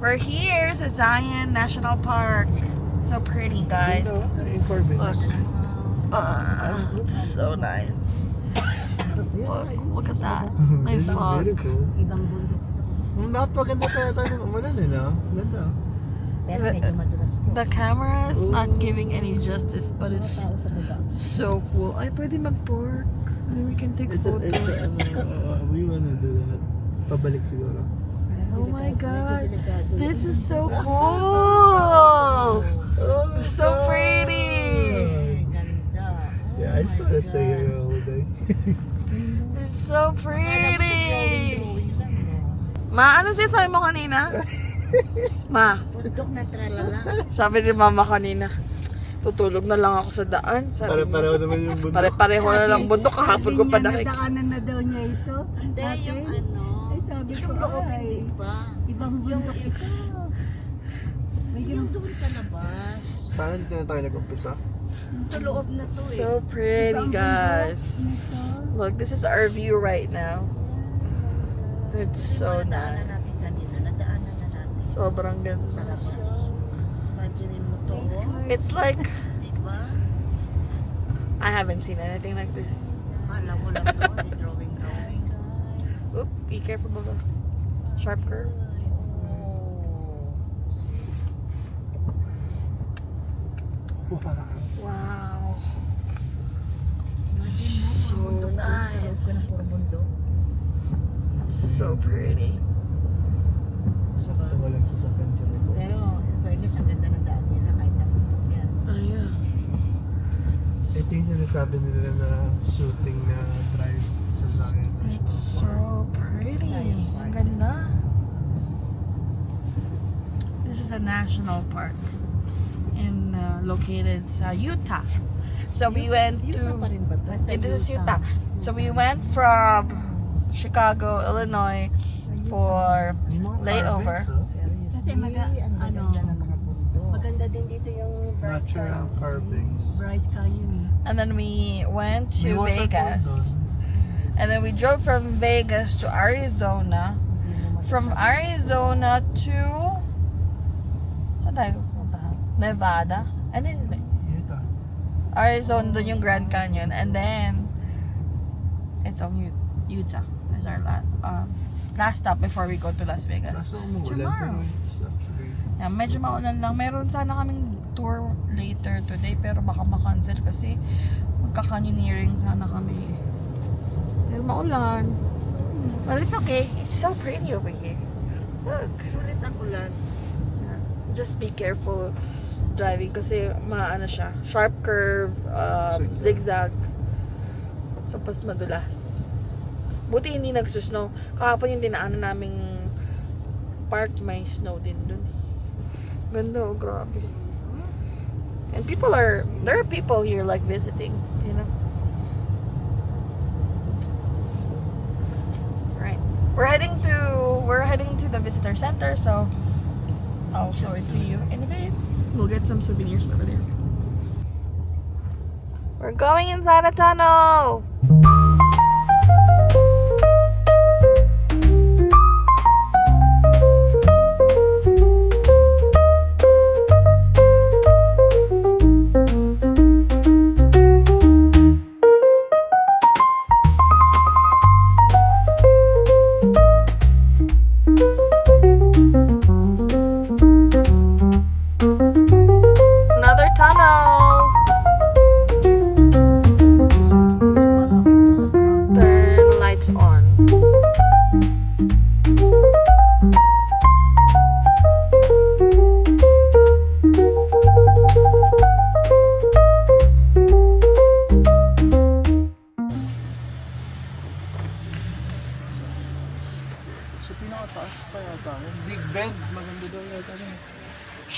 We're here sa Zion National Park. So pretty, guys. Four minutes. Uh, it's so nice. Look, look at that. May This is fog. beautiful. Ibang bundok. Napaganda tayo tayo ng umulan eh, no? Ganda. Pero medyo madulas to. The camera is not giving any justice, but it's Tao sa baba. so cool. Ay, pwede mag-park. And then we can take It's a, it's a, photos. uh, we wanna do that. Pabalik siguro. Oh my God. This is so cool! Oh, So pretty! Ganda. Oh Yeah, I just my wanna stay here all day. It's so pretty! Ma, ano sinasabi mo kanina? Ma, Bundok na tralala. sabi ni mama kanina, tutulog na lang ako sa daan. Sabi mo, Pare-pareho naman yung bundok. Pare-pareho na lang bundok. Kahapon ko pa nakik... Nadaanan na daw niya ito. Hindi, yung Yung loob, ay, hindi pa. ibang bundok ito. May Yung ganun doon sa labas. Sana dito na tayo nag-umpisa. Sa loob na to eh. So pretty, guys. Look, this is our view right now. It's so Yung nadaanan nice. natin kanina, nadaanan na natin. Sobrang Sa ganda. labas. Imagine mo to. It's like, Diba? I haven't seen anything like this. Be careful, Baba. Sharp curve. Oh. Wow. Wow. So So nice. Sa loob ka ng nice. puro bundok. So pretty. Sakto walang sasakyan sa likod. Pero, in fairness, ang ganda ng daan nila kahit na bundok yan. Oh, yeah. Ito yung sinasabi nila na shooting na drive sa Zion It's so pretty. Ang ganda. This is a national park in uh, located sa Utah. So we went to rin? Eh, this is Utah. So we went from Chicago, Illinois for Layover. carvings, oh. Pero you Kasi see, maga- ang ano, ganda ng mga bundok. Maganda din dito yung Bryce Natural Canyon. carvings. Bryce Canyon. and then we went to waterfall Vegas. And then we drove from Vegas to Arizona. From Arizona to Saan tayo pupunta? Nevada. And then Utah. Arizona doon yung Grand Canyon and then itong Utah is our last um, last stop before we go to Las Vegas. Kaso umuulan Tomorrow. pero it's actually Yeah, medyo maulan lang. Meron sana kaming tour later today pero baka makancel kasi magka-canyoneering sana kami. Pero maulan. Well, it's okay. It's so pretty over here. Look. Sulit ang ulan. Just be careful driving kasi maano siya. Sharp curve, um, Zigzag. zigzag. So, pas madulas. Buti hindi nagsusnow. Kahapon yung dinaanan naming park, may snow din dun. Ganda oh, grabe. And people are, there are people here like visiting, you know. Right. We're heading to, we're heading to the visitor center, so I'll show it to you in a bit. We'll get some souvenirs over there. We're going inside a tunnel.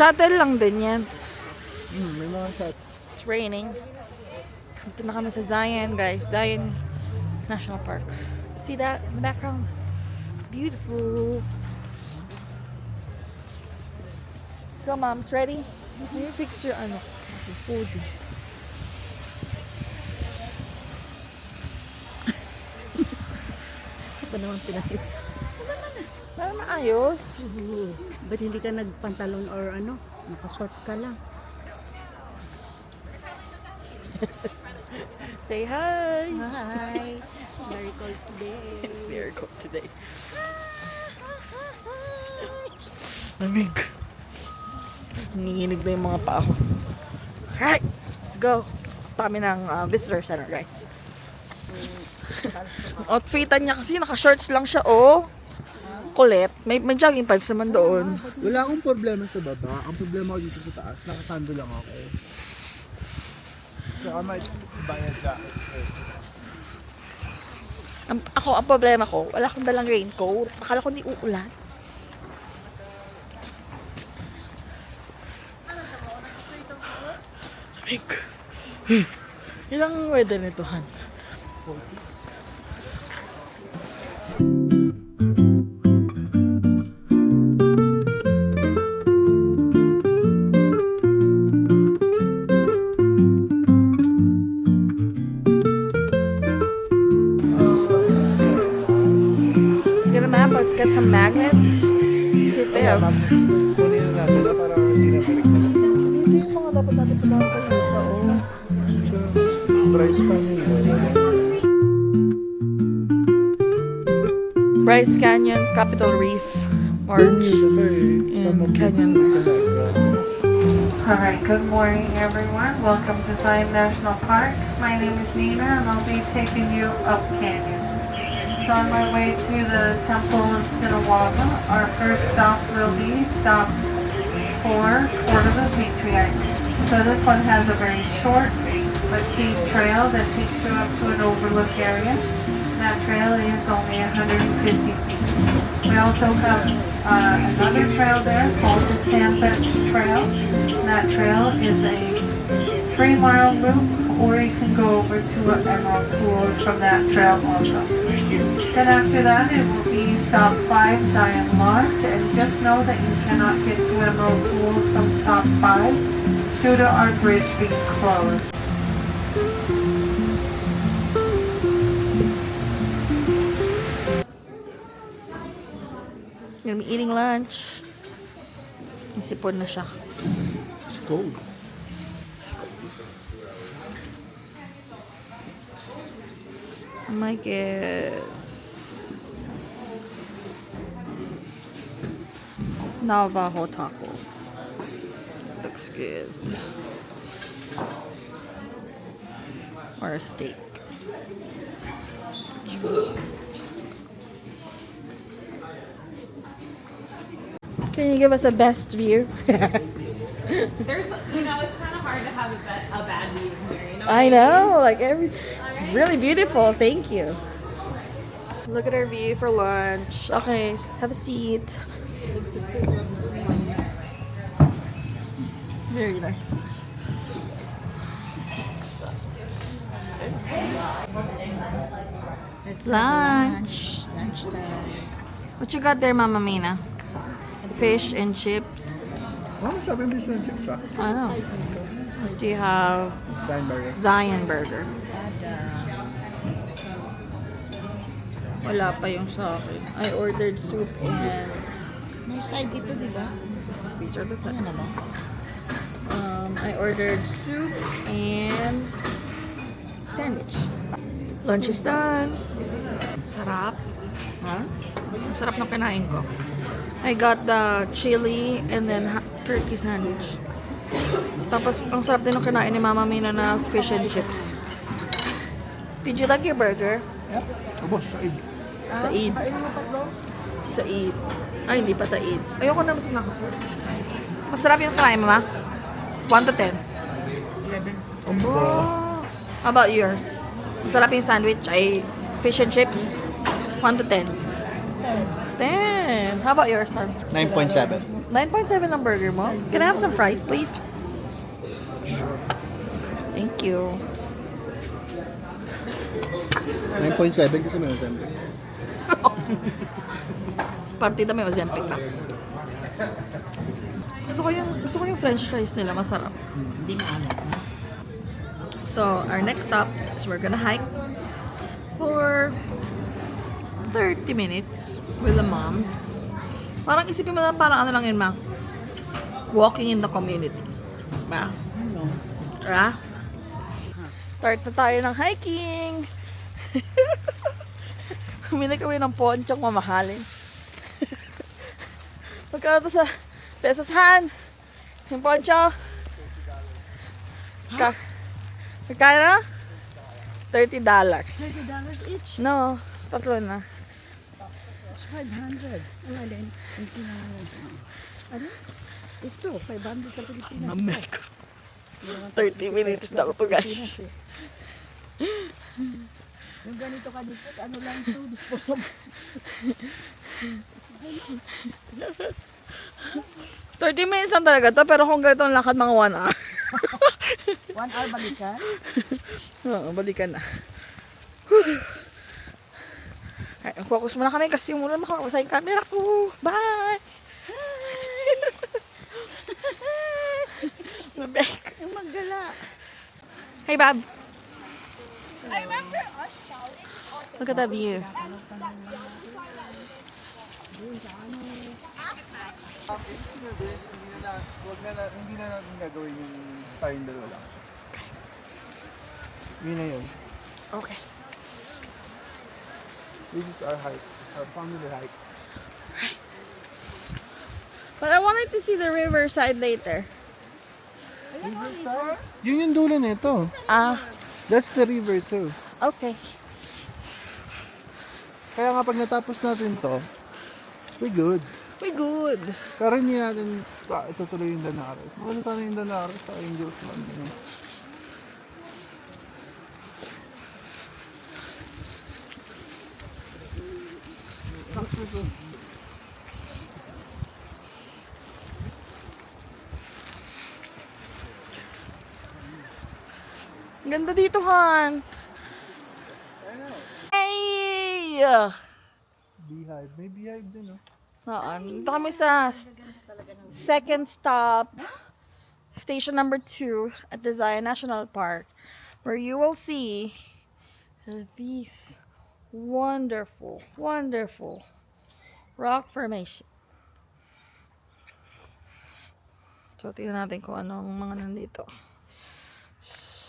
Shuttle lang din yan. Hmm, may mga shot. It's raining. Dito na kami sa Zion, guys. Zion National Park. See that in the background? Beautiful. So, moms, ready? Fix your ano, food. Ito naman pinahit. Para maayos. Ba't hindi ka nagpantalon or ano? Nakashort ka lang. Say hi! Hi! It's very cold today. It's very cold today. Lamig. Nanginginig na yung mga paa ko. Alright, let's go. Kami ng uh, visitor center, guys. Outfitan niya kasi, naka-shorts lang siya, oh makulit, may, may jogging pants naman doon. Wala akong problema sa baba. Ang problema ko dito sa taas, nakasando lang ako. Saka may bayad ka. Ang, ako, ang problema ko, wala akong dalang raincoat. Akala ko hindi uulan. Oh Amig. Ilang weather nito, Han? 40. Pumunta sa lista, oh. Price pa niya. Bryce Canyon, Capitol Reef, March. Some this Canyon. Alright, good morning everyone. Welcome to Zion National Park. My name is Nina and I'll be taking you up canyon. On my way to the Temple of Sinawaga, our first stop will be stop 4, Fort of the Patriarchs. So this one has a very short but steep trail that takes you up to an overlook area. That trail is only 150 feet. We also have uh, another trail there called the Sandfetch Trail. That trail is a three mile loop or you can go over to Emerald Pools from that trail also. Then after that it will be stop 5 Zion Lost and just know that you cannot get to Emerald Pools from stop 5 due to our bridge being closed. Gonna be eating lunch. Isipon na siya. It's cold. My kids. Navajo taco. Looks good. Or a steak. Can you give us a best view? There's, you know, it's kind of hard to have a, bad a bad view here. You know. I know, like every, really beautiful. Thank you. Look at our view for lunch. Okay, have a seat. Very nice. It's Lunch. lunch time. What you got there, Mama Mina? Fish and chips. Ano sabi mo yung chips? I know. Side dito. Side Do you have Sign burger. Zion Burger? Wala pa yung sa akin. I ordered soup and May side dito, di ba? these are the Ano na ba? Um, I ordered soup and sandwich. Lunch is done. Sarap. Ha? Ang sarap ng kinain ko. I got the chili and then turkey sandwich. Tapos, ang sarap din ng kinain ni Mama Mina na fish and chips. Did you like your burger? Yep. Ubos, said. Sa Eid. Sa Eid. Ay, hindi pa sa Eid. Ayoko na mas nakapur. Masarap yung kinain, Mama? 1 to 10. 11. Oh. How about yours? Masarap yung sandwich ay fish and chips? 1 to 10. 10. How about yours, Tom? 9.7. 9.7 ang burger mo. Can I have some fries, please? Thank you. 9.7 kasi may Ozempic. Partida may Ozempic ka. Gusto ko yung, gusto ko yung french fries nila. Masarap. Hindi na alam. So, our next stop is we're gonna hike for 30 minutes with the moms. Parang isipin mo na parang ano lang yun, ma. Walking in the community. Ma. Ano? Tara. Start na tayo ng hiking. Humili kami ng ponchong mamahalin. Magkano to sa pesos han? Yung poncho? Ka Magkano? $30. dollars. $30 each? No, tatlo na. 500. Ang alin? Ang tinanong. Ano? Ito, 500 sa Pilipinas. Mamay ko. 30 minutes na ako to guys. Yung ganito ka dito, ano lang ito, disposable. 30 minutes lang talaga to, pero kung ganito ang lakad, mga 1 hour. One hour balikan. Oo, balikan na. Ay, focus muna kami kasi muna makakabasa yung camera ko. Bye! Rebecca. Yung maggala. Hey, Bob. Look at the view. hindi na, natin gagawin yung tayong dalawa lang. Yun na yun. Okay. This is our hike. Our family hike. But I wanted to see the riverside later. Yun yung dulo nito. Ah, That's the river too. okay. Kaya nga pag natapos natin to, we good. We good. Pero hindi natin ah, itutuloy yung Danares. Wala tayo yung Danares sa Angels Landing. Ganda dito, Han. Hey! Beehive. May beehive din, oh. Oo, dito kami sa second stop, station number two at the Zion National Park, where you will see these wonderful, wonderful rock formation. So, tingnan natin kung ano ang mga nandito.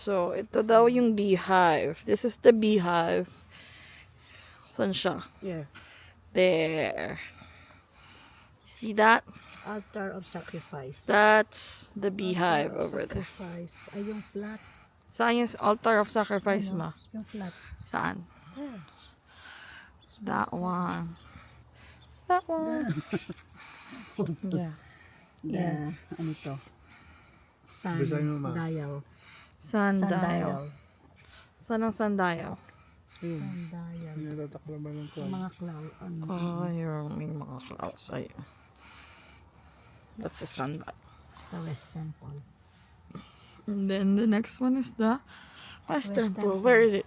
So, ito daw yung beehive. This is the beehive. Saan siya? Yeah. There. See that? Altar of sacrifice. That's the beehive Altar of over there. Sacrifice. Ay, yung flat. Saan yung altar of sacrifice Ano? ma? Yung flat. Saan? Yeah. That one. That one. yeah. Yeah. Ano to? Sun dial. Sundial. Sundial. Saan ang sundial? Sundial. Natatakbo ba ng mga cloud. Ano? Ay, yung mga clouds. Ay. That's the sundial. It's the West Temple. And then the next one is the Western Western Pool. Pool. Where is it?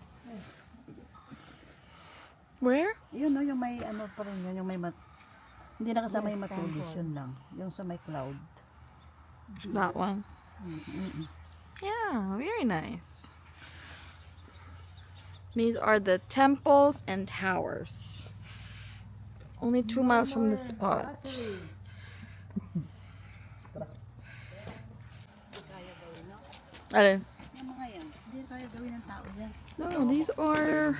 Where? Yun no, yung may ano pa rin yun, yung may mat... Hindi na kasama yung matulis, yun lang. Yung sa may cloud. That one. Yeah, very nice. These are the temples and towers. Only two miles from the spot. Alin? Yung mga yan, hindi kaya gawin ng tao yan. No, these are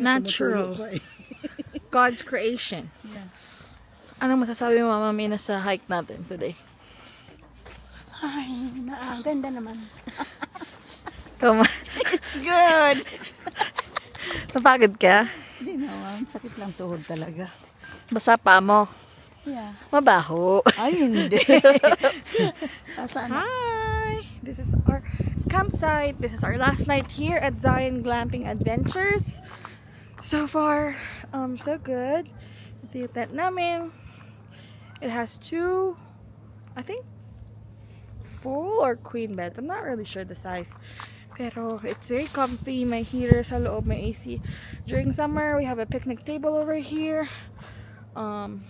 Natural. God's creation. Yeah. Anong masasabi mo, Mama Mina, sa hike natin today? Ay, na, ang ganda naman. Come on. It's good! Napagod ka? Hindi naman, sakit lang tuhod talaga. Basa pa mo. Yeah. Mabaho. Ay, hindi. Saan? Hi! This is our campsite. This is our last night here at Zion Glamping Adventures. So far, um, so good. Ito yung tent namin. It has two, I think, full or queen beds. I'm not really sure the size. Pero it's very comfy. My heater sa loob, may AC. During summer, we have a picnic table over here. Um,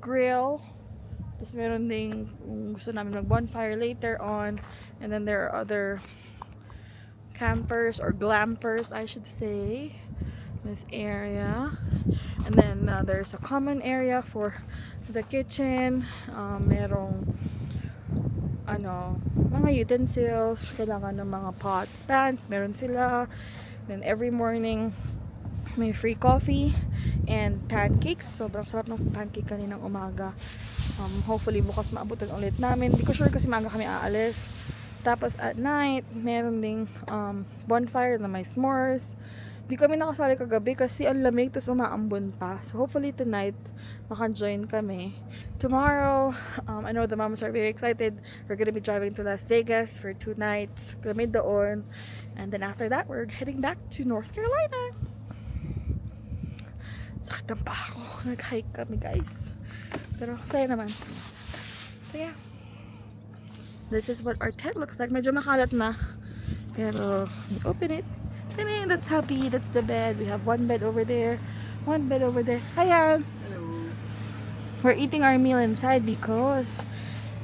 grill. Tapos meron ding gusto namin mag-bonfire later on. And then there are other campers or glampers, I should say, this area. And then uh, there's a common area for the kitchen. Um, merong ano, mga utensils, kailangan ng mga pots, pans, meron sila. Then every morning, may free coffee and pancakes. Sobrang sarap ng pancake kaninang umaga. Um, hopefully bukas maabutan ulit namin. Hindi ko sure kasi maaga kami aalis. Tapos at night, meron ding um, bonfire na may s'mores. Hindi kami nakasali kagabi kasi ang lamig tapos umaambon pa. So hopefully tonight, maka-join kami. Tomorrow, um, I know the moms are very excited. We're gonna be driving to Las Vegas for two nights. Kami doon. And then after that, we're heading back to North Carolina. Sakit ng paa ko. Nag-hike kami, guys. Pero, saya naman. So, yeah. This is what our tent looks like. Medyo makalat na. Pero, open it. And then, that's happy. That's the bed. We have one bed over there. One bed over there. Ayan. We're eating our meal inside because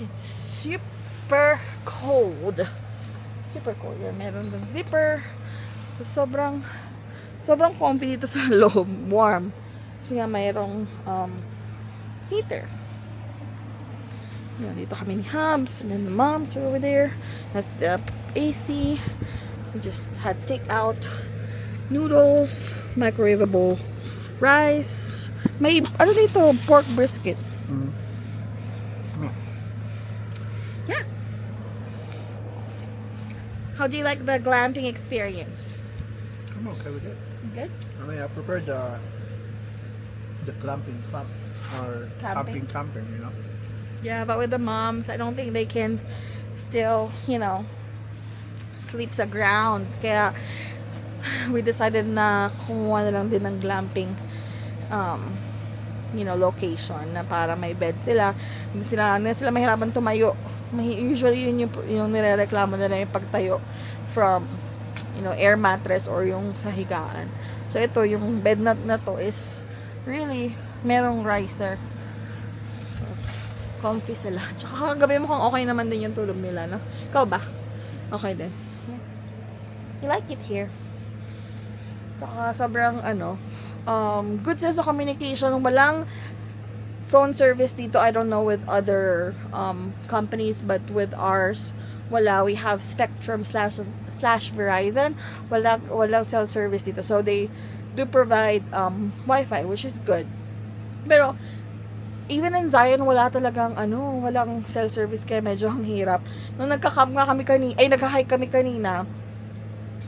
it's super cold. Super cold. Yan, meron dong zipper. So, sobrang sobrang comfy dito sa loob. Warm. Kasi nga mayroong um, heater. Yan, dito kami ni Hubs. And then the moms are over there. That's the AC. We just had takeout noodles, microwavable rice. May, ano dito, pork brisket. Mm. Yeah. How do you like the glamping experience? I'm okay with it. Good? I mean, I prefer the the clamping clamp or camping camping, you know. Yeah, but with the moms, I don't think they can still, you know, sleep sa ground. Kaya, we decided na kumuha na lang din ng glamping um, you know, location na para may bed sila. Hindi sila, hindi sila mahirapan tumayo. Mahi- Usually, yun yung, yung nirereklamo nila yung pagtayo from, you know, air mattress or yung sa higaan. So, ito, yung bed na, na to is really, merong riser. So, comfy sila. Tsaka kagabi mukhang okay naman din yung tulog nila, no? Ikaw ba? Okay din. Like it here? Tsaka sobrang ano, um, good sense of communication. Walang phone service dito. I don't know with other um, companies, but with ours, wala. We have Spectrum slash slash Verizon. Wala walang cell service dito. So they do provide um, Wi-Fi, which is good. Pero even in Zion, wala talagang ano, walang cell service kaya medyo ang hirap. Nung nagka-camp nga kami kanina, ay nagka-hike kami kanina,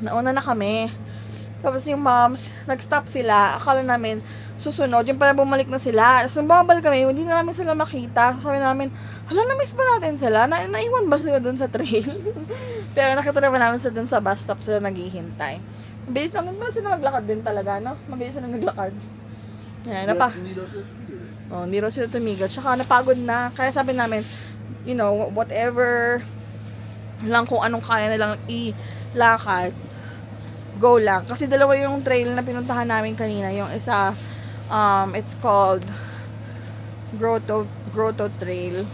nauna na kami. Tapos yung moms, nag-stop sila. Akala namin, susunod. Yung pala bumalik na sila. So, bumabalik kami, hindi na namin sila makita. So, sabi namin, hala, na-miss ba natin sila? Na naiwan ba sila dun sa trail? Pero nakita naman namin sila dun sa bus stop sila naghihintay. Mabilis lang, ba sila maglakad din talaga, no? Mabilis sila naglakad. Yan, napa. Oh, hindi raw sila tumigil. Tsaka napagod na. Kaya sabi namin, you know, whatever lang kung anong kaya nilang ilakad, go lang. Kasi dalawa yung trail na pinuntahan namin kanina. Yung isa, um, it's called Grotto, Grotto Trail.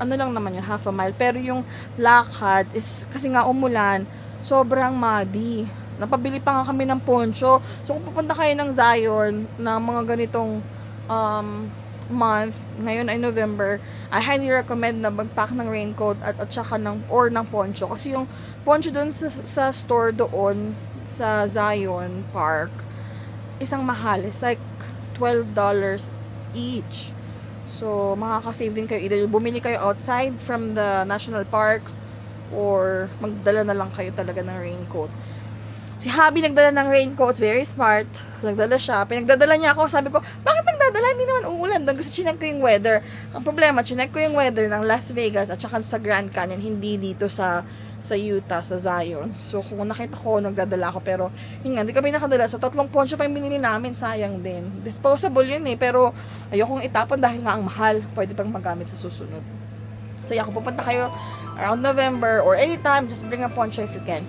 Ano lang naman yun, half a mile. Pero yung lakad is, kasi nga umulan, sobrang muddy. Napabili pa nga kami ng poncho. So, kung pupunta kayo ng Zion, na mga ganitong um, month, ngayon ay November, I highly recommend na mag-pack ng raincoat at, at saka ng, or ng poncho. Kasi yung poncho doon sa, sa store doon, sa Zion Park, isang mahal. It's like $12 each. So, makaka-save din kayo. Either bumili kayo outside from the national park or magdala na lang kayo talaga ng raincoat. Si Habi nagdala ng raincoat, very smart. Nagdala siya. Pinagdadala niya ako. Sabi ko, bakit nagdadala? Hindi naman uulan. Doon kasi chinek ko yung weather. Ang problema, chinek ko yung weather ng Las Vegas at saka sa Grand Canyon, hindi dito sa sa Utah, sa Zion. So, kung nakita ko, nagdadala ako. Pero, yun nga, hindi kami nakadala. So, tatlong poncho pa yung binili namin. Sayang din. Disposable yun eh. Pero, ayokong itapon dahil nga ang mahal. Pwede pang magamit sa susunod. So, yeah, kung pupunta kayo around November or anytime, just bring a poncho if you can.